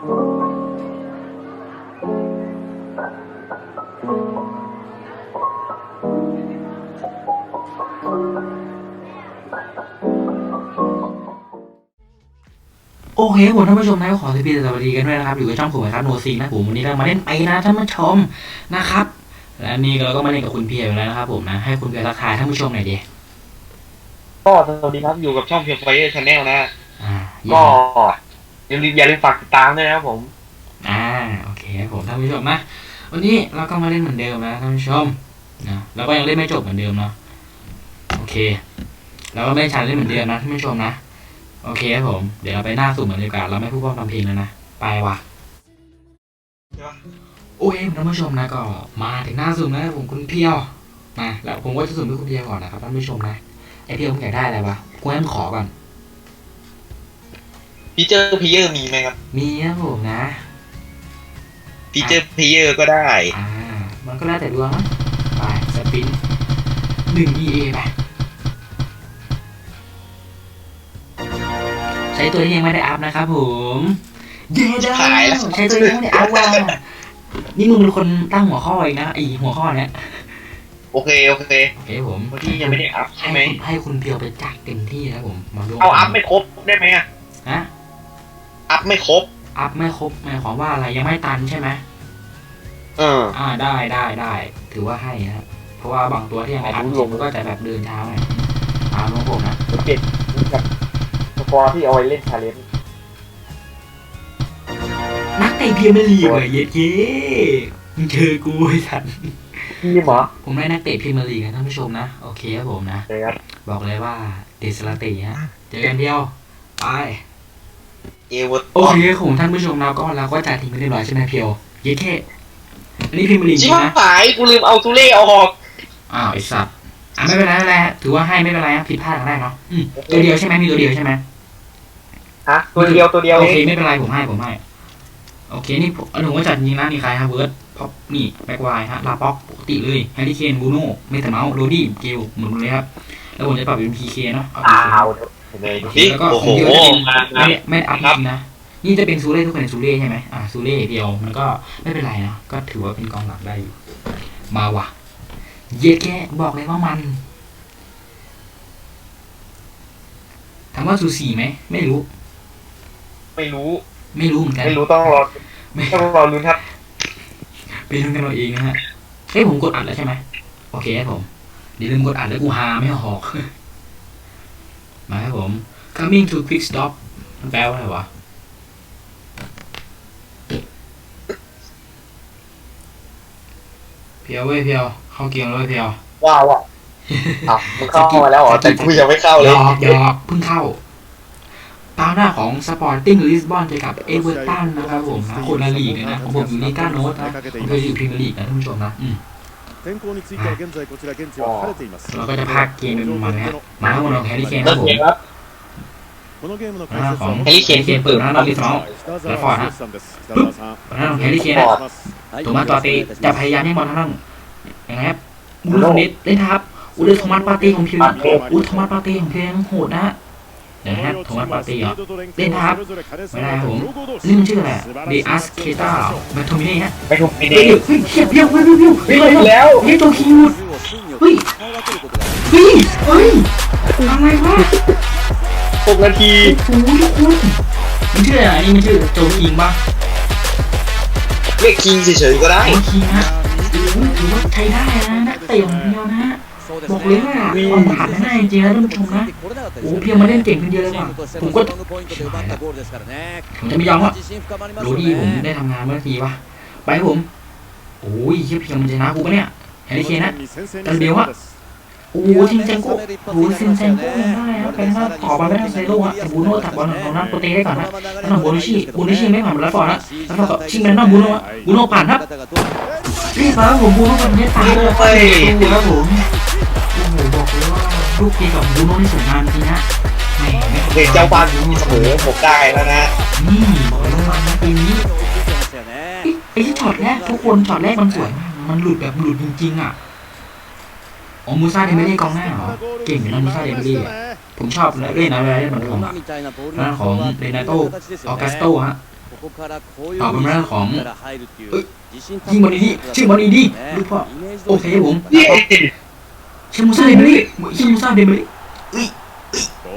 โอเคครับผมท่านผู้ชมนะก็ขอสวัสดีสวัสดีกันด้วยนะครับ อยู่กับช่องผมนะครับโนซีนะผมวันนี้เรามาเล่นไปนะท่านผู้ชมนะครับ และนี่เราก็มาเล่นกับคุณเพียร์อยู่แล้วนะครับผมนะให้คุณเพียร์ทักทายท่านผู้ชมหน่อยดิก็สวัสดีครับอยู่กับช่องเพียงไฟชาแนลนะฮะอ่าเยี่ก็ยม อย่าลืมอย่าลืมฝากติดตามด้วยนะครับผม อ่าโอเคครับผมท่านผู้ชมนะวันนี้เราก็มาเล่นเหมือนเดิมนะท่านผู้ชมนะเราก็ยังเล่นไม่จบเหมือนเดิมเนาะโอเคเราก็ไม่ได้ชันเล่นเหมือนเดิมนะท่านผู้ชมนะโอเคครับผม เดี๋ยวเราไปหน้าสุ่มเหมือนเดิมกันเราไม่พูดพร่ำทำเพลงแล้วนะไปว่ะโอเคท่านผู้ชมนะก็มาถึงหน้าซูมแล้วผมคุณเพียวมาแล้วผมก็จะซูมให้คุณเพียวก่อนนะครับท่านผู้ชมนะไอเพียวมึงอยากได้อะไรวะกูให้มึงขอก่อน ฟีเจอร์เพลเยอร์มีไหมครับมีนะผมนะฟีเจอร์เพลเยอร์ก็ได้ อ่า มันก็แล้วแต่ดวงนะไปสปินหนึ่ง EA ไปใช้ตัวที่ยังไม่ได้อัพนะครับผมเย้ได้ขายแล้ว ใช้ตัวที่ยังไม่ได้อัพว่ะนี่มึงเป็นคนตั้งหัวข้อเองนะไอหัวข้อเนี้ยโอเคโอเคโอเคผมวันที่ยังไม่ได้อัพใช่ไหมให้คุณให้คุณเพียวไปจักเต็มที่นะครับผมมาร่วมเอาอัพไม่ครบได้ไหมอะฮะ อัพไม่ครบ อัพไม่ครบหมายความว่าอะไรยังไม่ตันใช่ไหมเออ อ่าได้ได้ได้ถือว่าให้นะครับเพราะว่าบางตัวที่ยังไม่อัพอ๋อจริงมันก็จะแบบเดินช้าหน่อยตามของผมนะเปลี่ยนกับสกอร์ที่เอาไว้เล่นชาเลนจ์นักเตะพรีเมียร์ลีกเลยเย็ดเย้มึงเจอกูไอ้สัตว์ทีมเหรอผมได้นักเตะพรีเมียร์ลีกนะท่านผู้ชมนะโอเคครับผมนะ เลยครับ บอกเลยว่าเดสลาติฮะเจอกันเดียว ไป เอเวอร์โอเคของท่านผู้ชมเราก็เราก็จ่ายทีมไปเรียบร้อยใช่ไหมเพียวเย้แค่อันนี้พรีเมียร์ลีกจชิริบงนะหายกูลืมเอาตูเล่เอาออกอ้าวไอสัตว์อะไม่เป็นไรไม่เป็นไรถือว่าให้ไม่เป็นไรนะผิดพลาดกันได้เนาะอืมตัวเดียวใช่ไหมมีตัวเดียวใช่ไหม ฮะตัวเดียวตัวเดียวโอเอเคงไม่เป็นไรผมให้ผมให้โอเคนี่ผมหนูก็จัดจริงนะนี่ใครฮะเวิร์ดพ็อปนี่แบ็กไวฮะลาป็อกปกติเลยแฮร์รี่เคนบูโน่เมตาเมาส์โรดี้เกลหมดเลยครับแล้วผมจะปรับเป็นพีเคเนาะเอาอ้า PK วเลยโอเคนี่แล้วก็โอ้โหของเดียวจะเป็น มาไม่ได้ไม่ได้อัพจริงนะ นี่จะเป็นซูเล่ทุกคนเป็นซูเล่ใช่ไหมอ่าซูเล่เดียวมันก็ไม่เป็นไรนะ ก็ถือว่าเป็นกองหลังได้อยู่ มาว่ะ เย็ดแกบอกเลยว่ามันถามว่าสูสีไหม ไม่รู้ ไม่รู้ ไม่รู้เหมือนกัน ไม่รู้ต้องรอไม่ต้องรอลุ้นครับ ไปลุ้นกันเราเองนะฮะเฮ้ยผมกดอัดแล้วใช่ไหมโอเคครับผมเดี๋ยวลืมกดอัดแล้วกูหาไม่ออก มาครับผม coming to quick stop มันแปลว่าอะไรวะ เพียวเว้ยเพียว เข้าเกียงเลยเพียว ว้าวอะอ้าวมึงเข้ามาแล้วเหรอ แต่กูยังไม่เข้าหเลยยอกหยอกเพิ่งเข้าตามหน้าของสปอร์ติ้งลิสบอนเจอกับเอเวอร์ตันนะครับผมนะคนละลีกเลยนะของผมอยู่ลีก้าโนสนะผมเคยอยู่พรีเมียร์ลีกนะท่านผู้ชมนะอืม 天候については現在こちら現地は晴れています เราก็จะพากเกมเป็นประมาณนี้ฮะมาครับผมแฮร์รี่เคนค เริ่ รับ ม ผม เกมครับ このゲームの解 หน้า 説 ของ は แฮร์รี่เคนเคนเปิดหน้าเราลิสเมาส์ 北 แล้วฟอร์ด 澤 ฮะ 剛さんです北 ปึ๊บ 澤さん หน้าของแฮร์รี่เคน ฟ นะ อร์ด โทมัสปาร์ตี้จะพยายามให้บอลทางด้านยังไงครับบูโน่เน็ตเล่นทับอูเดอร์โทมัสปาร์ตี้ของพิวอูโทมัสปาร์ตี้ของพิวยังโหดนะฮะ เดี๋ยวนะครับโทมัสปาร์ตี้เหรอเล่นครับไม่ได้ครับผมนี่มันชื่ออะไรเดอัสเคต้าแบทโทมิเน่ฮะไม่ถูกปีเฮ้ยนี้เฮ้ยเฮียเพียวเฮ้ยเพียวเพียววิ่เฮ้ยงแล้วเฮ้ยตัวคิวเฮ้ยเฮ้ยเฮ้ยอะไรวะหกนาทีโอ้โหทุกคนมันชื่ออะไรนี่มันชื่อโจคิงปะเรียกคิงเฉยๆก็ได้โจคิงฮะโอ้โหถือว่าใช้ได้นะนักเตะของเพียวนะฮะ บอกเลยว่าความผ่านแน่จริงๆนะท่านผู้ชมนะโอ้เพียงมาเล่นเก่งขึ้นเยอะเลยว่ะผมก็ผมจะไม่ยอมว่ะโรดี้ผมได้ทำงานเมื่อทีวะไปผมโอ้ยเฮียเพียงมันชนะกูปะเนี่ยแฮร์รี่เคนนะโอ้โหชินเซนโก้โอ้โหชินเซนโก้ยังได้ครับเป็นว่าต่อบอลไม่ได้เซโร่ฮะแต่บูโน่ตัดบอลของนั้นโปรเตได้ก่อนนะแล้วน้องบูนิชิบูนิชิไม่ผ่านแล้วฟอร์นะแล้วก็ชิงไปน้องบูโน่ฮะบูโน่ผ่านครับนี่ครับผมบูโน่คนนี้ตามเลยไปดูครับผมโอ้โหบอกเลยว่าลูกเกมกับบูโน่นี่สวยงามจริงนะแหมเด็กเจ้าบ้านมีเสมอผมได้แล้วนะนี่บอกเลยว่านะปีนี้ไอ้ช็อตแรกทุกคนช็อตแรกมันสวยมากมันหลุดแบบหลุดจริงๆอะ อ๋อมูซาเดมิเล่กองหน้าเหรอเก่งอยู่นะมูซาเดมิเล่อะผมชอบเล่นอะไรเล่นเหมือนผมอะหน้าของเรนาโตออกัสโตฮะตอบเป็นเรื่องของเอ้ยยิงบอลดีๆชื่อบอลดีๆลูกพ่อโอเคผมเย้เชมูซ่าเดมิลี่เชมูซ่าเดมิลี่โอ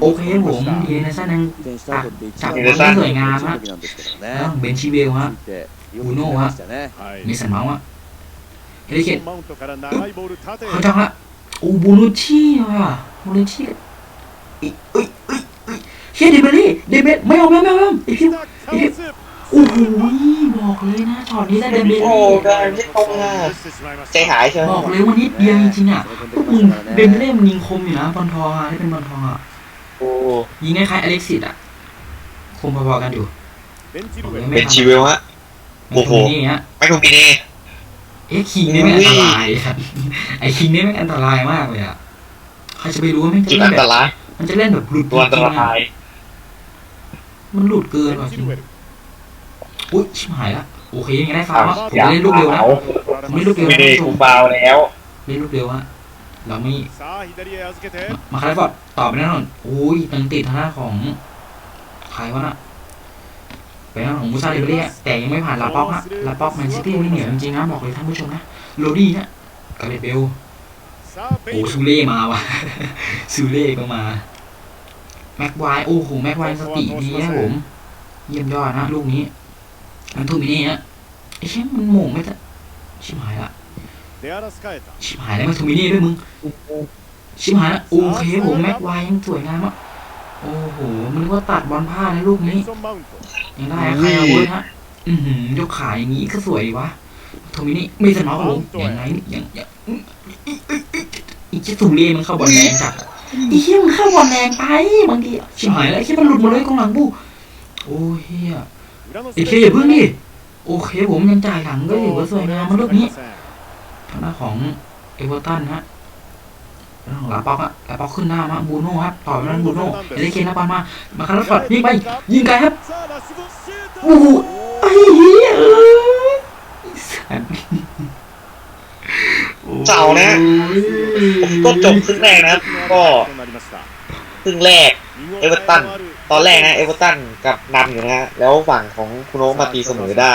โอเคเคผผมมดีนะซ่านังจับจับบออลลได้ได้สสววยยงางงามมฮะฮะแล้วเบนชิเวลฮะบูโน่ฮะมีสันเมาส์ฮะ เฮลิเคนเขาจังละโอ้บูนุชชี่ว่ะบูนุชชี่เอ้ยเอ้ยเอ้ยเอ้ยเฮียเดมิลี่เดมิไม่เอาไม่เอาไม่เอาไอพิวโอ้โหบอกเลยนะช็อตนี้ถ้าเดมิโอ้ลี่ได้ไม่ตรงอะใจหายใช่ไหมบอกเลยว่านิดเดียวจริงๆอะพวกมึงเดมิลี่มันยิงคมอยู่นะบอลทองอะที่เป็นบอลทองอะโอ้ยิงคล้ายๆอเล็กซิสอะคมพอๆกันอยู่เป็นชีวิลฮะโอ้โหนี่ฮะไม่ถูกปีนี้ เอ๊ะคิงนี่ไม่งอันตรายอะไอ้คิงนี่ไม่งอันตรายมากเลยอะใครจะไปรู้ว่าแม่งจะจุดเล่อันนแบตบรายมันจะเล่นแบบหลุดตัวอันตจงๆราอะยมันหลุดเกินว่ะคิงอุ้ยชิบหายละโอเคยังไงได้ฟาวล์อะผมจะเล่นลูกเร็วนะไม่ได้กูเบาแล้ว เล่นลูกเร็วฮะเราไม่ มาคาร์ฟอร์ดตอบไปแน่นอนอุ้ยตังติดทางด้านของใครวะน่ะ ไปทางของมูซาเดเบเล่แต่ยังไม่ผ่านลาป็อกฮะลาป็อกแมนซิตี้นี่เหนียวจริงๆนะบอกเลยท่านผู้ชมนะโรดี้ฮะกาเลเบลโอ้ซูเล่มาว่ะซูเล่ก็มาแม็กไวายโอ้โหแม็กไวายสติดีนะผม เยี่ยมยอดนะลูกนี้อันทูมินี่ฮะไอ้เช่มันโหม่งไม่ได้ชิบหายละชิบหายแล้วม็กทูมินี่ด้วยมึงชิบหายละโอเคผมแม็กไวายยังสวยงามอะโอ้โหมันกว่าตัดบอลพลาดในลูกนี้ ยังได้อะใครเอาเว้ยฮะอือหือยกขาอย่างนี้ก็สวยดีวะโทมินี่ไม่สนองกับผมยังไงนี่ยังยังอีกที่สูเล่มันเข้าบอลแรงจัดอีเหี้ยมันเข้าบอลแรงไปบางทีชิบหายแล้วไอ้เหี้ยมันหลุดหมาเลยกองหลังบูโอ้เฮียไอ้เคอย่าเพิ่งดิโอเคผมยังจ่ายหลังก็ถือว่าสวยงามมาลูกนี้ทางหน้าของเอเวอร์ตันฮะทางของ ลาป็อกอะลาป็อกขึ้นหน้ามาบูโน่ครับต่อไปนั้นบูโน่เอลิเคนแล้วบอลมามาคาร์ลฟอร์ดยิงไปยิงไกลครับโอ้โหไอ้เหี้ยเอ้ยไอ้สัตว์เจ้านะผมก็จบครึ่งแรกนะครับก็ครึ่งแรกเอเวอร์ตัน ตอนแรกนะเอเวอร์ตันกับนำอยู่นะฮะแล้วฝั่งของคุณโอ๊คมาตีเสมอได้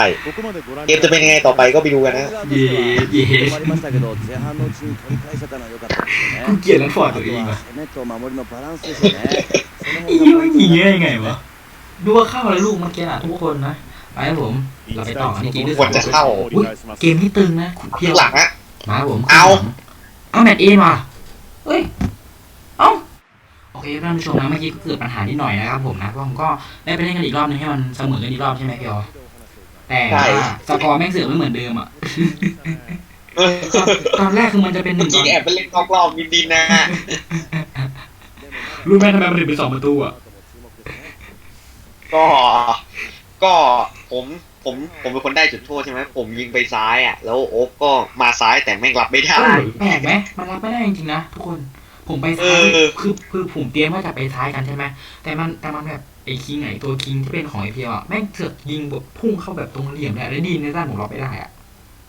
เกมจะเป็นยังไงต่อไปก็ไปดูกันนะเย่เย่กูเกลียดแรดฟอร์ดตัวเองว่ะไอ้เหี้ยมันยิงได้ยังไงวะดูว่าเข้าอะไรลูกเมื่อกี้อะทุกคนนะไปครับผมเราไปต่อกันที่เกมที่สควอรงจะเข้าอุ๊ยเกมที่ตึงนะเพียวหลังอะมาครับผมเอาเอาแมตช์เอ็นว่ะเฮ้ยเอ้าโอ เคท่านผู้ชมนะเมื่อกี้ก็เกิดปัญหานิดหน่อยนะครับผมนะเพราะผมก็ได้ไปเล่นกันอีกรอบนึงให้มันเสมอกันอีกรอบใช่ไหมพี่อ๋อแต่ว่าสกอร์แม่งเสือกไม่เหมือนเดิมอะเออตอนแรกคือมันจะเป็นหเมื่นึ่องตกี้อนแอบไปเล่นนอกรอบดินๆนะรู้ไหมทำไมมันถึงเป็นสองประตูอะก็ก็ผมผมผมเป็นคนได้จุดโทษใช่ไหมผมยิงไปซ้ายอะ แล้วโอ๊กก็มาซ้ายแต่แม่งรับไม่ได้เออแปลกไหมมันรับไม่ได้จริงๆนะทุกคน ผมไปซ้ายเออ คือคือผมเตรียมว่าจะไปซ้ายกันใช่ไหมแต่มันแต่มันแบบไอ้คิงไอ้ตัวคิงที่เป็นของไอพีอะแม่งเสือกยิงแบบพุ่งเข้าแบบตรงเหลี่ยมเนี่ยแล้วดีในด้านผมรับไม่ได้อะ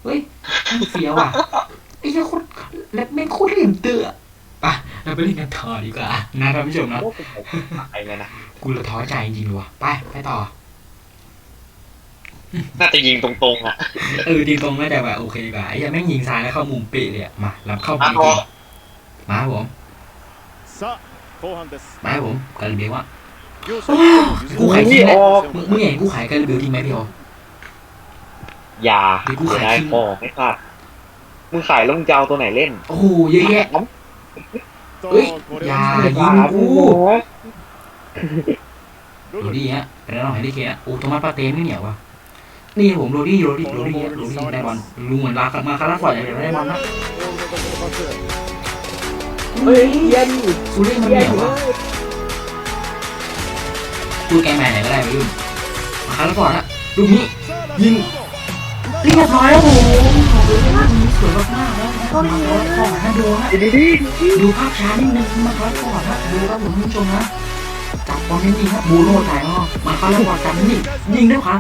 เฮ้ยแม่งเสียวอะไอ้เหี้ยโคตรแล้วแม่งโคตรเหลี่ยมเตืออะเราไปเล่นกันต่อดีกว่านะท่านผู้ชมนะ โอ้ผมตายเลยนะ กูละท้อใจจริงๆเลยว่ะไปไปต่อ น่าจะยิงตรงๆอะเออจริงตรงน่าจะแบบโอเคกว่าไอ้เหี้ยังแม่งยิงซ้ายแล้วเข้ามุมเป๊ะเลยอะมารับเข้าไปมาจพอริงมาครับผม มาครับผมกันเบียว่ากูขายที่นี่แหละออกมึงมึงเห็นกูขายกันเบียจริงไหมพี่โอ อย่าเดี๋ยวกูเสียขายดายทิ้งพอไม่พลาดมึงขายแล้วมึงจะเอาตัวไหนเล่นโอ้โหเยอะแยะเฮ้ยอย่ายิงกูโรดี้ฮะเป็นน้องเฮนรี่เคนอะโอ้โทมัสปาเต้ไม่เหนียววะนี่ผมโรดี้โรดี้โรดี้ฮะโรดี้ได้บอลลุงเหมือนลากมาคาราฟอร์ดอย่างเดียวได้บอลนะ เฮ้ยเย็นซูเล่มันเหนียววะพูดแกงแมนไหนก็ได้ไปรุ่นมาคาราฟอร์ดอะลูกนี้ยิงเรียบร้อยแล้วผมบอกเลยว่านี้สวยมากๆแล้วนะครับมาคาราฟอร์ดนะดูฮะดีดีดูภาพช้านิดนึงมาคาราฟอร์ดฮะดูครับผมคุณผู้ชมนะจับบอลนิดนึงครับบูโน่จ่ายออกมาคาราฟอร์ดจับนิดนึงยิงด้วยขวา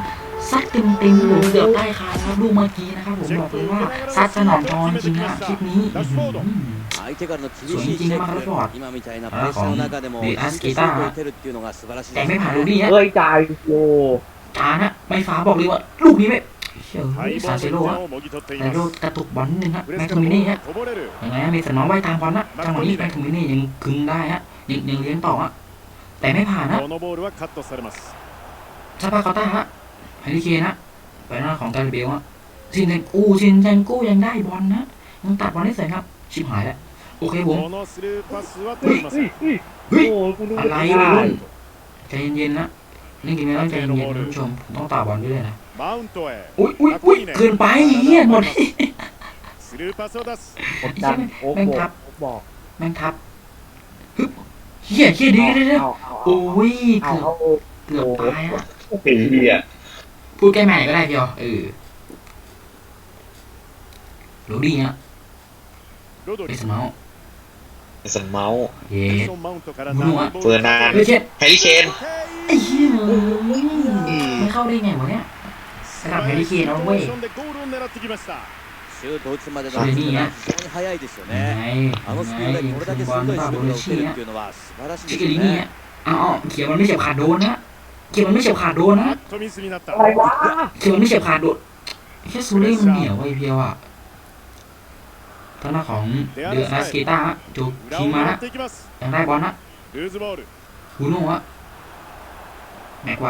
ซัดเต็มเต็มๆผมเกือบได้คานครับลูกเมื่อกี้นะครับผมบอกเลยว่าซัดสนองทอนจริงนะคลิปนี้ 相手からの厳しいチェック今みたいなプレッシャーの中でも安定して打てるっていうのが素晴らしいแต่ไม่ผ่านลูกนี้นะเอ้ยจายโอ้านะไม่ฟ้าบอกเลยว่าลูกนี้ไม่เออซาเซโร่อะซาเซโร่กระตุกบอลนึงฮะแม็กซ์มินี่ฮะยังไงฮะมีสนน้องไว้ตามบอลนะจังหวะนี้แม็กซ์มินี่ยังคึงได้ฮะยังยังเลี้ยงต่อฮะแต่ไม่ผ่านนะซาปาคาต้าฮะไฮริเคนฮะไปหน้าของกาลิเบลฮะซินเซนกูซินเซนกูยังได้บอลนะยังตัดบอลได้สวยครับชิบหายแล้ว โอเคผม このスルーパスは通りません เฮ้ย โอ้คุณดู อะไร ไม่ วะ ได้ ใจเย็นๆนะเล่นเกมนี้ต้องใจเย็นๆคุณผู้ชมผมต้องต่อบอลด้วยนะ マウントへ อุ้ยอุ้ยอุ้ยเกินไปเฮียหมด スルーパスを出す กดดันโอ้ แม่ง บอก ทับ บอก แม่งทับฮึบเฮียเฮียดีดีดี เอาเอา โอ้ย เอา เกือบ เอา เกือบตายฮะ ปีเดีย พูดใกล้แม่ก็ได้พี่อ๋อเออรู้ดีฮะ ロド เอ リ สเมาส์ สันเมาส์ เย้ ネルソン・マウントから長いボール เฟอร์นัน เฮ้ยเช็ด แฮร์รี่เคน ไอ้เหี้ยไม่เข้าได้ไงวะเนี่ย 素晴らしいシチュエーションでゴールを狙ってきましたシュート打つまでのそれにね非常に速いですよ ไง ねあのスピードでこれだけ บอล 鋭い ป่า シュ โบ ート เล が打て ชี่ るっ ฮะ ていうのは素晴らしい ชิ で ค す กี้ よ นี่ ね ฮะอ้าวเขียวมันไม่เฉียบขาดโดนนะเขียวมันไม่เฉียบขาดโดน バ นะ ットミスになった อะไรวะ เขียวมันไม่เฉียบขาดโดนแค่ซูเล่มันเหนียวไอ้เพียวอ่ะ ทางด้านของเดืออาสเกต้าจุกทีมาละยังได้บอลนะฮูโน่ฮะแม็กไว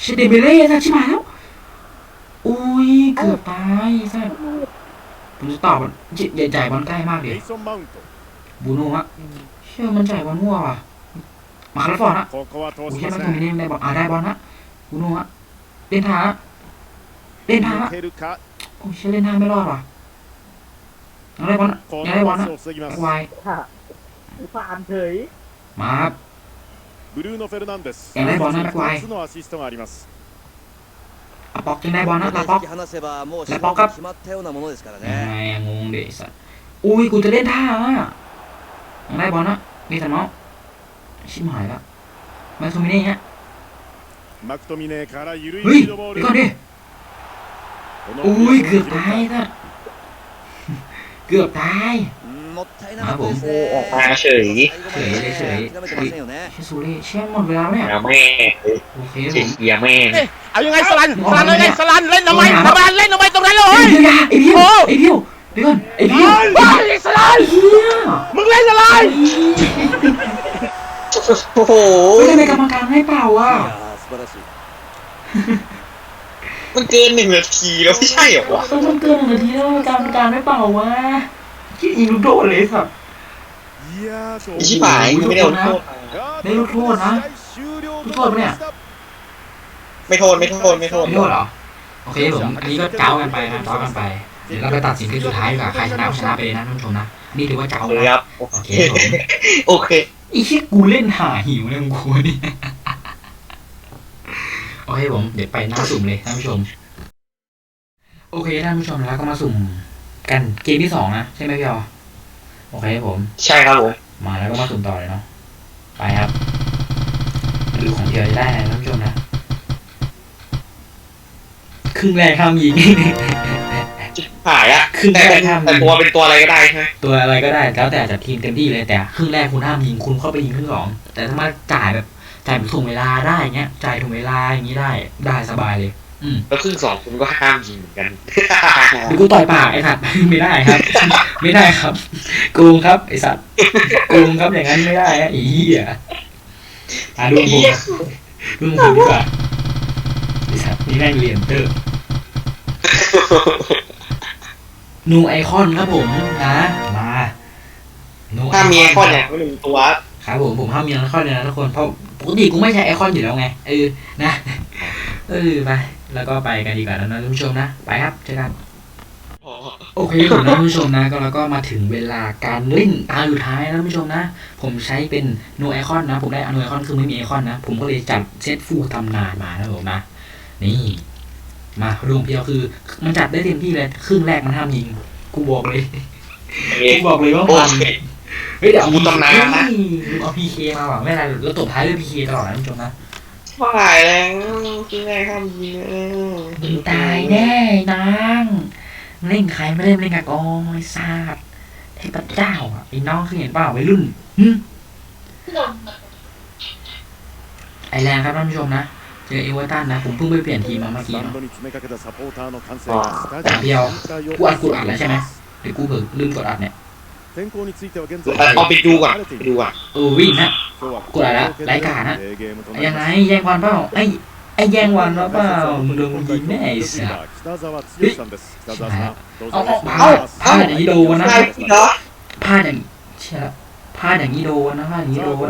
เชเดเบเล่ซะชิมาแล้วอุ้ยเกือบตายใซะผมจะตอบจิย่าจ่ายบอลใกล้มากเดี๋ยวบูโน่ฮะเชื่อมันใจบอลมั่วว่ะมาคาร์ฟอร์ดฮะโอ้ยแค่นั้นตรงนี้ได้บอลอ่าได้บอลฮะบูโน่ฮะเล่นท้าเล่นท้าโอ้ยเชื่อเล่นทาไม่รอดว่ะ ยังได้บอล こ ยังได้ の บอล パ นะ スを防ぎま แม็ す กไวร์ ผ่านเฉย มาครับ ブルーノ・フェルナンデスやばいボールな怖い2つのアシストがあります อะป๊อกยังได้บอลนะ ここ ลา で ป๊อก 引き離せばもう ラ 勝 ポッカ負決まったようなものですから ยังไง ね อะงงเดสัสอุ้ยกูจะเล่นท่าอะยังได้บอลนะมีแต่เมาส์ชิบหายแล้วมาซูมิเน่ฮะ マクトミネーから緩い เฮ้ย リードボー เดี๋ ル ยวก่อนดิ この อุ้ย リード เกือบ を ตาย 拾った ซะ เกือบตาย ครับผมโอ้ออกมาเฉย เฉยเฉยเฉยเชซูริเช่หมดเวลาแล้วแม่โอเคผม เสียแม่เอายังไงสลันสลันเอายังไงสลันเล่นทำไมสลันเล่นทำไมตรงนั้นเลยไอ้ดิวยาไอ้พิวไอเดี๋ยวก่อนไอ้พิวไอ้สลันเฮียมึงเล่นอะไรโอ้โหไม่ได้กรรมการให้เปล่าวะ มันเกินหนึ่งนาทีแล้วไม่ใช่เหรอวะมันเกินหนึ่งนาทีแล้วการการไม่เปล่าวะขี้อีลูโดเลยส์อะชิบหายไม่ได้ลงโทษได้ลูกโทษนะโทษปะเนี่ยไม่โทษไม่โทษไม่โทษไม่โทษเหรอโอเคผมอันนี้ก็เจ้ากันไปนะเจ้ากันไปเดี๋ยวเราไปตัดสินที่สุดท้ายกว่ใครชนะชนะไปนะท่านผู้ชมนะนี่ถือว่าเจ้าแล้วโอเคโอเคอีเชี่กูเล่นหาหิวเลยมึงคุย โอเคผมเดี๋ยวไปหน้าสุ่มเลยท่านผู้ชม โอเคท่านผู้ชมแล้วก็มาสุ่มกันเกมที่สองนะใช่ไหมพี่ออโอเคผม ใช่ครับผม มาแล้วก็มาสุ่มต่อเลยเนาะไปครับมาดูของเดียวจะได้นะท่านผู้ชมนะครึ่งแรกห้ามยิง หายอะครึ่งแต่แรเป็กนห้ามแต่ยิงตัวเป็นตัวอะไรก็ได้ใช่ไหมตัวอะไรก็ได้ แล้วแต่จะทีมเต็มที่เลยแต่ครึ่งแรกคุณห้ามยิงคุณเข้าไปยิงครึ่งสองแต่ถ้ามาจ่ายแบบ จ่ายแบบถ่วงเวลาได้เงี้ยจ่ายถ่วงเวลาอย่างนี้ได้ได้สบายเลย อืมแล้วครึ่งสองคุณก็ห้ามยิงเหมือนกันหรือกูต่อยปากไอ้สัตว์ไม่ได้ครับ ไม่ได้ครับโกงครับไอ้สัตว์โกงครับอย่างนั้นไม่ได้ฮะอีเหี้ยอะดูผมดูผมดีกว่าไอ้สัตว์นี่แม่งเรียนเตอร์นูไอคอนครับผมนะมานูถ้ามีไอคอนเนี่ยไม่มีตัว ครับผมผมห้ามมีไอคอนเลยนะทุกคน เพราะปกติกูไม่ใช้ไอคอนอยู่แล้วไง เออ นะ เออ ไป แล้วก็ไปกันดีกว่าแล้วนะท่านผู้ชมนะ ไปครับ เจอกันโอเคผมนะท่านผู้ชมนะก็แล้วก็มาถึงเวลาการเล่นตาสุดท้ายนะท่านผู้ชมนะ ผมใช้เป็นโนไอคอนนะ ผมได้อโนไอคอนคือไม่มีไอคอนนะ ผมก็เลยจัดเซตฟูลตำนานมานะผมนะ นี่มารวมเพียวคือมันจัดได้เต็มที่เลยครึ่งแรกมันห้ามยิง กูบอกเลย กูบอกเลยว่าโอมัน เฮ้ยเดี๋ยวกูตำน้นนะเอาพีเคมาว่าไม่ไรแล้วตัวท้ายด้วยพีเคตลอดนะมึงจบนะว่าหายแล้วกินอะไรครับยิงแล้งตายแน่นางเล่นใครไม่เล่นเล่นกับกองไอ้ซาดเทพเจ้าอะไอ้น้องคือเห็นเปล่าวัยรุ่นหึไอแรงครับท่านผู้ชมนะเจอเอเวอร์ตันนะผมเพิ่งไปเปลี่ยนทีมมาเมื่อกี้นะ แต่เดียวกูอัดกูอัดแล้วใช่ไหมหรือกูเผลอลืมกดอัดเนี่ย 天候については現在 เอาไปดูก่อนไปดูก่อน เออวิ่งนะ 今日は กูอัดแล้วรายการนะ デーゲームとな ยัง り ไง ます แย่งวันเปล่าไอ้ไอ้แย่งวันแล้วเปล่ามึงโดนมึงยิงแน่ไอ้สัส 北澤剛さんです北澤さんどうぞ เอา よろしくお เอา 願いします พลาดอย่างนี้โดนนะ ใช่พี่เนาะ พลาดอย่างเชี่ยพลาดอย่างนี้โดนนะพลาดอย่างนี้โดน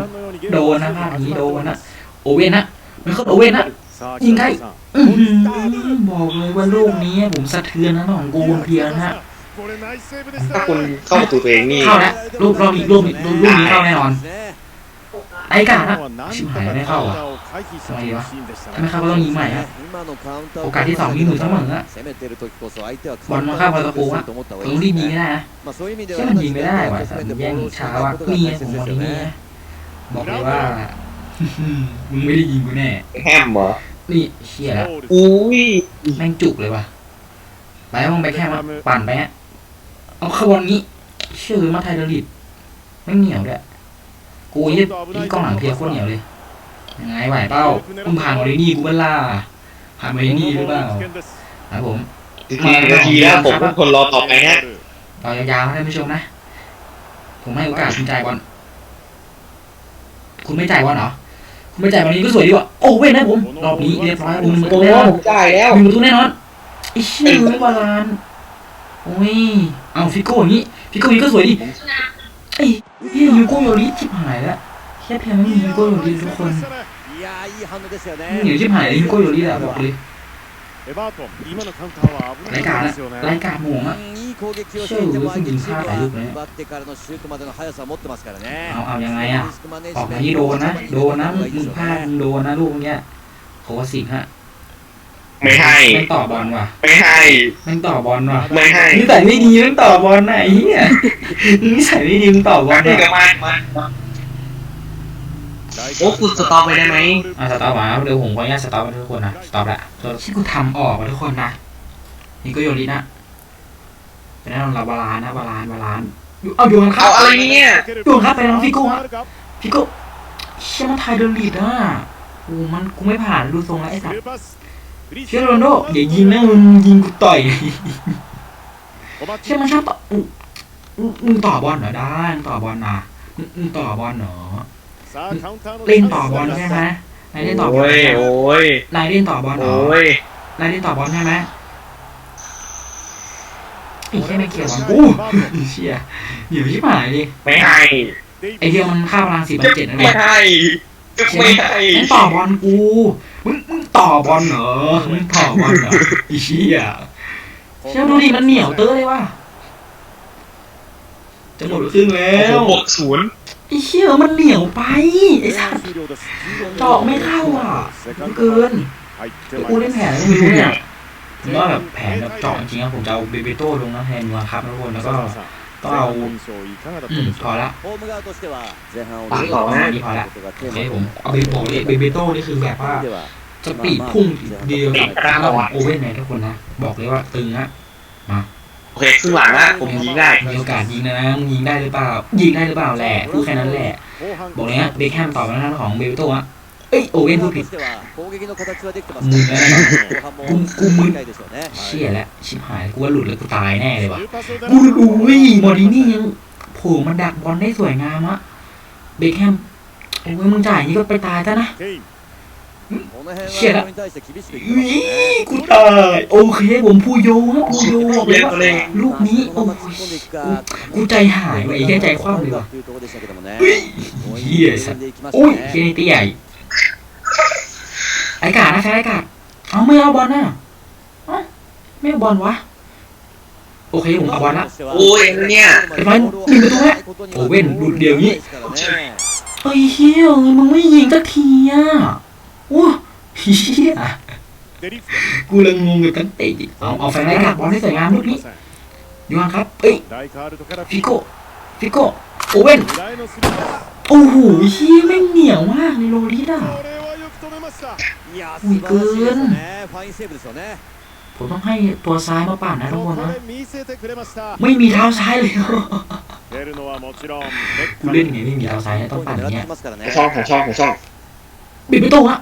โดนนะพลาดอย่างนี้โดนนะ โอเว่นนะมันเขาโอเว่นนะ さあ ยิงได้ 北澤さん อื้อหือบอกเลยว่าลูกนี้ผมสะเทือนนะของกูเพียนะฮะ ถ้าคุณเข้าประตูตัวเองนี่เข้าแล้วลูกรอบอีกลูกอีกลูกนี้เข้าแน่นอน ไอ้กาดอะชิบหายไม่เข้าอะทำไมวะถ้าไม่เข้าก็ต้องยิงใหม่ฮะโอกาสที่สองมีมือเสมออะบอลมาเข้าประตูอะต้องรีบยิงได้ฮะแค่มันยิงไม่ได้ว่ะแย่งช้าว่ะมีผมบอกนี้บอกเลยว่ามึงไม่ได้ยิงกูแน่แฮมเหรอนี่เฮียแล้วอุ้ยแม่งจุกเลยว่ะไปมองไปแค่มาปั่นไปฮะ เอาขบวนนี้ ชื่อมาไทยเดลิดไม่งเหนียวด้วยกูยี่พี่กล้องหลังเพียโคตรเหนียวเลยยังไงไหวเป้ามึงผ่านมาเลยนี่กูเปนล่าผ่านมาเลยนี่หรือเปล่าครับผมจริงๆนาทีแล้วผมเป็นคนรอต่อไปฮะต่อยาวๆนะท่านผู้ชมนะ ผมให้โอกาสคุณจ่ายบอลคุณไม่จ่ายบอลเหรอคุณไม่จ่ายบอลนี้ก็สวยดีว่ะโอ้เว้ยนะผมรอบนี้เรียบร้อยมึงประโอ้ตูแน่นอนผมจ่ายแล้วหนึ่งประตูแน่นอนไอ้เชี่ยไม่บาลาน โอ้ยเอาฟิโก้อย่างนี้ฟิโก้นี้ก็สวยดิไอ้ยยูโกโยริชิบหายแล้วแค่เพียงไม่มียูโกโยริทุกคนเหนียวชิบหายยูโกโยริแหละบอกเลยรายการละรายการหมู่อะเชื่อหรือคุณยิงฆ่าดหลายลูกเนี้ยเอาเอายังไงอะออกมาที่โดนนะ โดนนะมึงพลาดโดนนะลูกเนี้ยโคสิกฮะ ไม่ให้แม่งต่อบอลว่ะ ไม่ให้แม่งต่อบอลว่ะไม่ให้นิสัยไม่ดีแม่งต่อบอลน่ะไอ้เหี้ยนิสัยไม่ดีมึงต่อบอลนี่น่ะก็มามาโอ้คุณสต็อปไปได้ไหมอะสต็อปมาเดี๋ยวผมขออนุญาตสต็อปทุกคนนะสต็อปละที่กูทำออกมาทุกคนนะนี่ก็โยรินะเป็นแน่นอนเราบาลานซ์นะบาลานซ์บาลานซ์อยู่เอาอยู่กันครัเอาบอะไรเนี่ยดูครับไปน้องฟิโก้ฮะพี่ก็เชี่ยมันไทยเดลีดอะโอ้มันกูไม่ผ่านดูทรงแล้วไอ้สัส เชี่ยโรนลโดอย่ายิงนะมึงยิงกูต่อยเชี่ยมันชอบต่ออู้อู้มึงต่อบอลเหรอได้มึงต่อบอลนะมึงมึงต่อบอลเหรอเล่นต่อบอลใช่ไหมนายเล่นต่อบอลโอ้ยใช่ไหมโอ้ยนายเล่นต่อบอลเหรอโอ้ยนายเล่นต่อบอลใช่ไหมไอ้เชี่ยไม่เกี่ยวบอลอู้เชี่ยเดี๋ยวชิบหายดิไม่ให้ไอเดียวมันค่าพลังสี่พันเจ็ดนะไม่เนี่ยให้ไม่ให้มึงต่อบอลกู มึงมึงต่อบอลเหรอมึงต่อบอลเหรอไอ้เชี่ยเชี่ยดูดิมันเหนียวเตอเลยว่ะจะหมดครึ่งแล้โอ้วโหบวกศูนย์ไอ้เชี่ยมันเหนียวไปไอ้สัสเจาะไม่เข้าอะมันเกินกูเล่นแผนอะไรไม่รู้เนี่ยผมว่าแบบแผนแบบเจาะจริงๆอะผมจะเอาเบเบโต้ลงนะแทนมาครับทุกคนแล้วก็ ก็เอาพอละปากต่อกนะนี่พอละโอเคผมเอาไปบอกเลยเบเบโต้นี่คือแบบว่าสปีดพุ่งเดียวกับตามของโอเว่นไหนทุกคนนะ บอกเลยว่าตึงฮะมาโอเคซึ่งหลังนะผมยิงได้มีโอกาสยิงนะยิงได้หรือเปล่า ยิงได้หรือเปล่าแหละพูดแค่นั้นแหละ บอกเลยฮะเบคแฮมตอบมาทางของเบเบโต้อะ เอ้ยโอเว่นพูดผิดมึงกูกูมึงเชี่ยแล้วชิบหายกูว่าหลุดแล้วกูตายแน่เลยวะกูดูอุ้ยมอดินี่ยังผูกมันดักบอลได้สวยงามอะเบคแฮมโอ้ยมึงจ่ายนี้ก็ไปตายซะนะเชี่ยละกูตายโอเคผมผู้โยครับผู้โยเลยลูกนี้โอ้ยกูใจหายไอ้แค่ใจคว่ำเลยว่ะเฮียสัตว์โอ้ยเฮียตีใหญ่ ไอ้กาดนะแฟนไอ้กาดเอาไม่เอาบอลน่ะเอ้าไม่เอาบอลวะ โอเคผมเอาบอลละ โอ้ยเนี่ยเรียบร้อยหนึ่งประตูแล้วโอ้เว้นหลุดเดี๋ยวนี้เอ้ยเฮียมึงไม่ยิงสักทีอะโอ้เฮียกูเลยงงกับตั้งเตะดิเอาเอาแฟนไอ้กาดบอลให้สวยงามลูกนี้ยูฮันครับ เอ้ยฟิโก้ ฟิโก้โอเว่นโอ้โหเฮียแม่งเหนียวมากในโรลิสอะอุ้ยเกินผมต้องให้ตัวซ้ายมาปั่นนะทุกคนนะไม่มีเท้าซ้ายเลยกูเล่นไงไม่มีเท้าซ้ายต้องปั่นเนี้ยของชองของชองของชองบิดไปตรงอะ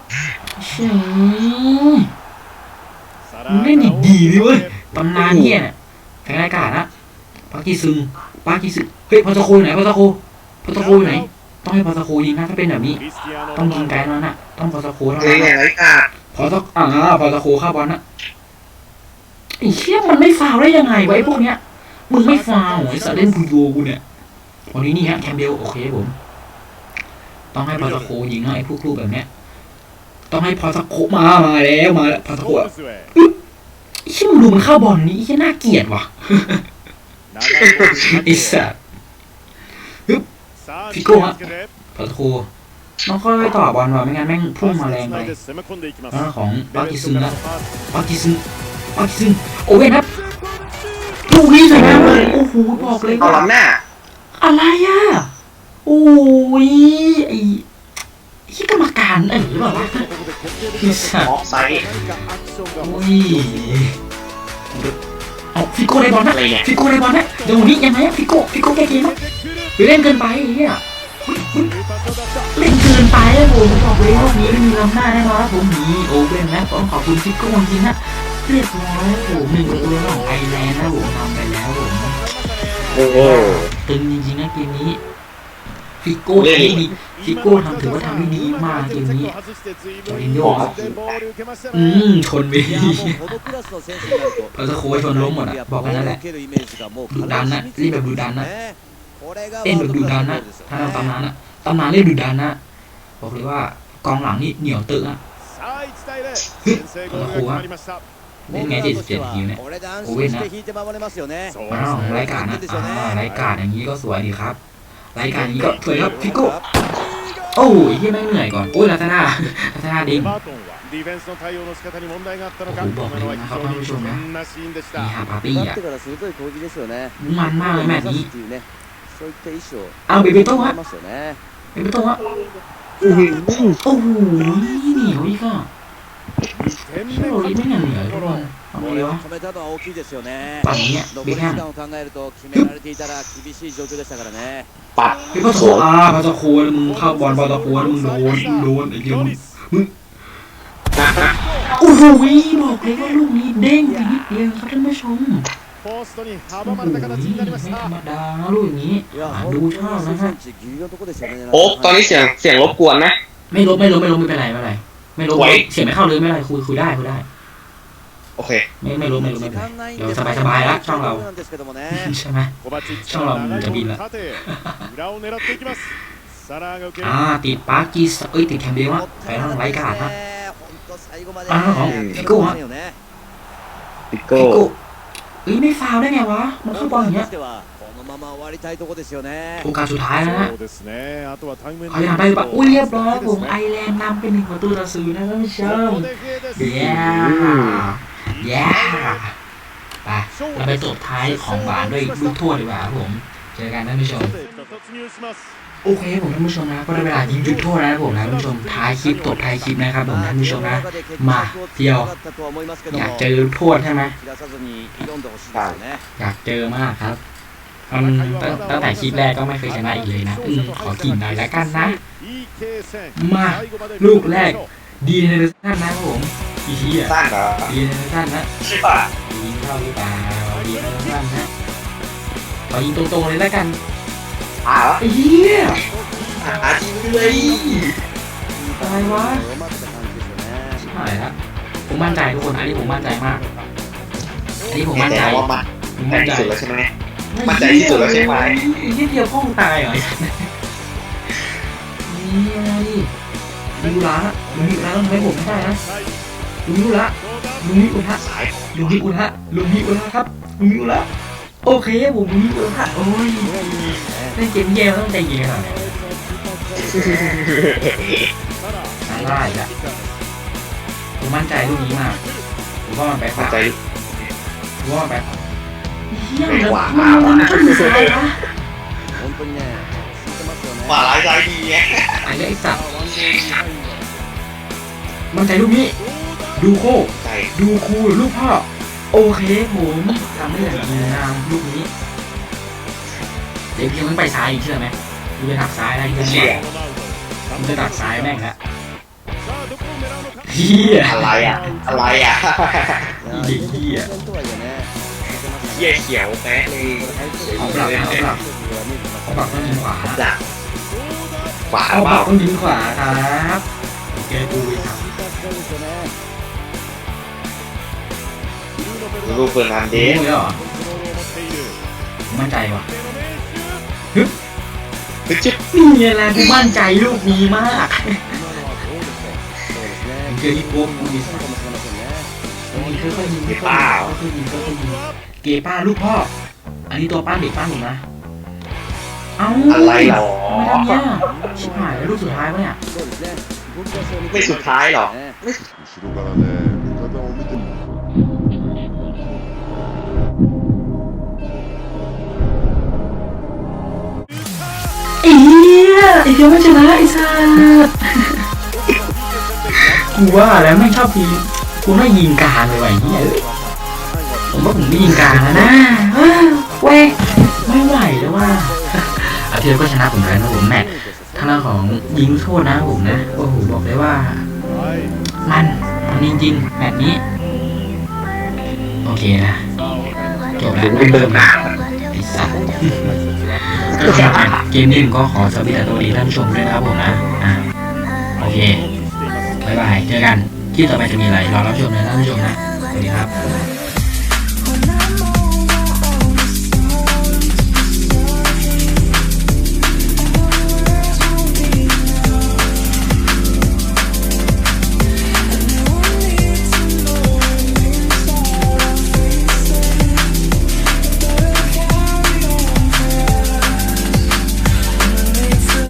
เล่นอย่างดีเลเว้ยตำนานเนี่ยแข่งอากาศนะปากีซึงปากีซึง เฮ้ยพอสโคอยู่ไหนพอสโคพอสโคอยู่ไหน ต้องให้พอสโคยิงนะถ้าเป็นแบบนี้ ต้องยิงไกลแล้วนะต้องพอสโคเท่าเล่นั้นนอย่างไรกาดพอสอ่าพอสโคเข้าบอลนะไอ้เชี่ยมันไม่ฟาวได้ยังไงวะไอ้พวกเนี้ยมึงไม่ฟาวไอ้สัตว์เล่นพูโยกูเนี่ยวันนี้นี่ฮะแคมเบลโอเคผม ต้องให้พอสโคยิงนะไอ้พวกลูกแบบเนี้ยต้องให้พอสโคมามาแล้วมาแล้วพอสโคอะไอ้เชี่ยมึงดูมันเข้าบอลนี้ไอ้เชี่ยน่าเกลียดว่ะไอ้สัตว์ พิโก้ฮะเปิดครูน้องคอยปต่อบอลว่ะไม่งั้นแม่งพุ่งมาแรงไปล้ของปากิซึงนะปากิซึงปากิซึงโอเว่นครับลูกนี้สวยงามเลยโอ้โหบอกเลยว่าหน้าอะไรอะโอ้ยไอ้ที่กรรมการไอ้หรอวะพี่สัตว์โอ้ย เอาฟิโก้ได้บอลนะอะไรเนี่ยฟิโก้ได้บอลนะเดี๋ยวนี้ยังไงอะฟิโก้ฟิโก้แก้เกมนะไปเล่นเกินไปไอ้เหี้ยเล่นเกินไปแล้วผมบอกเลยรอบนี้ไม่มีลำหน้าแน่นอนครับผมหนีโอเว่นนะต้องขอบคุณฟิโก้จริงๆนะเรียบร้อยผมหนึ่งประตูของไอร์แลนด์นะผมทำไปแล้วผมโอ้โหตึงจริงๆนะเกมนี้ ฟิโก้ทำได้ดีฟิโก้ทำถือว่าทำได้ดีมากเกมนี้โอรินโยอืมชนไปาจะโค้ชนล้มหมดอะบอกกันนั่นแหละดูดันนะรีบนแบบดูดันนะเล่นแบบดูดันนะถ้าเราตำนานอะตำนานเล่นดุดันนะบอกเลยว่ากองหลังนี่เหนียวตึกอะพอสโค้ชเล่นไงเจ็ดสิบเจ็ดทีเนี่ยโอเว่นนะมาลองรายการนะรายการอย่างนี้ก็สวยดีครับ รายการอย่างนี้ก็สวยครับฟิโก้โอ้ยที่ไม่งเหนื่อยก่อนโอ้ยลาซาด้าลาซาด้าเด้ง バートンはディフェンスの対応の仕方に問題があったのかおบอกเลย 今のは นะ 非 ครับ 常 ท่าน に ผู้ชม 危 นะ 険なシーンでし มี た ฮาปาร์ตี้ 奪っ อ่ะ てから鋭い攻撃ですよねมันมากเลยแมตช์นี้ っていうねそういった意思を เอาเบเบโต้ฮะ ますよね เบเบโต้ฮะโอ้โหเหนียวอีกอ่ะ 点 เชี่ย 目 โรลิไม่เหนียวทุกคนทำไม これを วะ 止めたのは大きいですよねปั่นเนี้ย 残 เบ り คแฮ 時 ม 間を考えると決められていたら厳しい状況でしたからね ปัด ไอ้พอโถอ่าพอโถโคแล้วมึงเข้าบอลพอโถโคแล้วมึงโดนมึงโดนไอ้เดียวมึงมึงโอ้โหบอกเลยว่าลูกนี้เด้งไปนิดเดียวครับท่านผู้ชม ポストに โอ้ 阻 โห まれた形になりま ไม่ し ธร た รมดานะลูกอย่างนี้ いや อ่า 本 ดู 当に ชอบ 数 นะฮะ センチギリギリのとこですよね โอ๊กตอนนี้เสียงเสียงรบกวนนะ ไม่ลบไม่ลบไม่ลบไม่เป็นไรไม่เป็นไรไม่ลบ ไว้ เสียงไม่เข้าเลยไม่เป็นไรคุยคุยได้คุยได้ โอเค ไม่ไม่รู้ไม่รู้ไม่เป็รเดี๋ยวสบายสบายแล้วช่องเราใช่ไหมช่องเราจะบินแล้วอ่าติดปาร์กีเอ้ยติดแคมเบียวะไปนั่งไรกาดฮะอ้าวพิโก้ฮะพิโก้เอ้ยไม่ฟาวได้ไงวะมันเข้าบอลอย่างเงี้ยโอกาสสุดท้ายแล้วนะเขายากได้ปะอุ้ยเรียบร้อยผมไอแลนด์นำเป็นหนึ่งประตูต่อศูนย์นะท่านผู้ชมเดี๋ยว ย่าไปเราไปจบท้ายของหวานด้วยลูกทั่วดีกว่าครับผม เจอกันท่านผู้ชม โอเคผมท่านผู้ชมนะก็ได้เวลายิงจุดโทษแล้วผมนะท่านผู้ชมท้ายคลิปตบท้ายคลิปนะครับผมท่านผู้ชมนะ มาเดียว อยากเจอโทษใช่ไหมอยากเจอมากครับตั้งแต่คลิปแรกก็ไม่เคยชนะอีกเลยนะอขอกินหน่อยแล้วกันนะ มา ลูกแรกดีในเรื่องนั้นนะผม อีเหี้ยสั้นเหรออีสั้นนะใช่ป่ะยิงเข้าหรือเปล่ายิงสั้นนะขอยิงตรงๆเลยแล้วกันอ้าวไอ้เหี้ยหาทีมเลยตายวะใช่แล้วผมมั่นใจทุกคนอันนี้ผมมั่นใจมากอันนี้ผมมั่นใจว่ามั่นใจสุดแล้วใช่ไหมมั่นใจที่สุดแล้วใช่ไหมยี่เดียวพ้องตายเหรอนี่ดูร้านมันมีร้านต้องให้ผม่ได้นะ ลุงนิวละลุงนิอุระลุงนิอุระลุงนิอุระครับลุงนิอุระโอเคผมลุงนิอุระโอ้ยเล่นเกมแย่ต้องใจเย็นหน่อยได้ละผมมั่นใจลูกนี้มากผมว่ามันไปขวาผมว่ามันไปขวาเยี่ยมเลยมันขึ้นสายวะขวาหลายใจดีไงไอ้ไอ้สัตว์มั่นใจลูกนี้ ดูโคใช่ดูคูลูกพ่อ โอเคผมทำได้อย่างดีงามลูกนี้ เดี๋ยวพี่มึงไปซ้ายอีเชื่อไหมดูไปดักซ้ายได้ยังไงมึงไปดักซ้ายแม่งละเฮียอะไรอะ อะไรอะเฮียเฮียเขียวแป๊ะเลยเอาปลักเอาปลักเอาปลักต้องขวาปลักขวาเอาปลักต้องยิงขวาครับแกกูไปทำ ลูกเฟอร์นันำเดเด้สเลยเหรอมั่นใจว่ะคือจิ๊บนี่แหละกูมั่นใจลูกนี้มากเจอที่โก้กูดิสนี่ค่อยๆยิงค่อยๆยิงค่อยๆยิงค่อยๆยิงเกป้าลูกพ่อ อันนี้ตัวป้านเด็กป้านผมนะ เอ้าอะไรหรอทำไมทำเนี่ยชิบหายแล้วลูกสุดท้ายปะเนี่ยไม่สุดท้ายหรอ อ้เหี้ยไอ้เดียวไม่ชนะไอ้สัสกูว่าแล้วไม่งชอบทีกูไม่ยิงกลางเลยว่ะไอ้เหี้ยผมว่าผมไม่ยิงกลางแล้วนะเอ้าเว้ยไม่ไหวแล้วว่าอาเทียก็ชนะผมแล้วนะผมแมตช์ทางด้านของยิงโทษนะผมนะโอ้โหบอกเลยว่า มันมันจริงๆแมตช์นี้ โอเคนะจบแล้วไม่เติมน้ำไอ้สัส เกมนี้ผมก็ขอสวัสดีตัวดีท่านผู้ชมด้วยนะครับผมนะอ่าโอเคบายบายเจอกันที่ต่อไปจะมีอะไรรอรับชมนะท่านผู้ชมนะสวัสดีครับ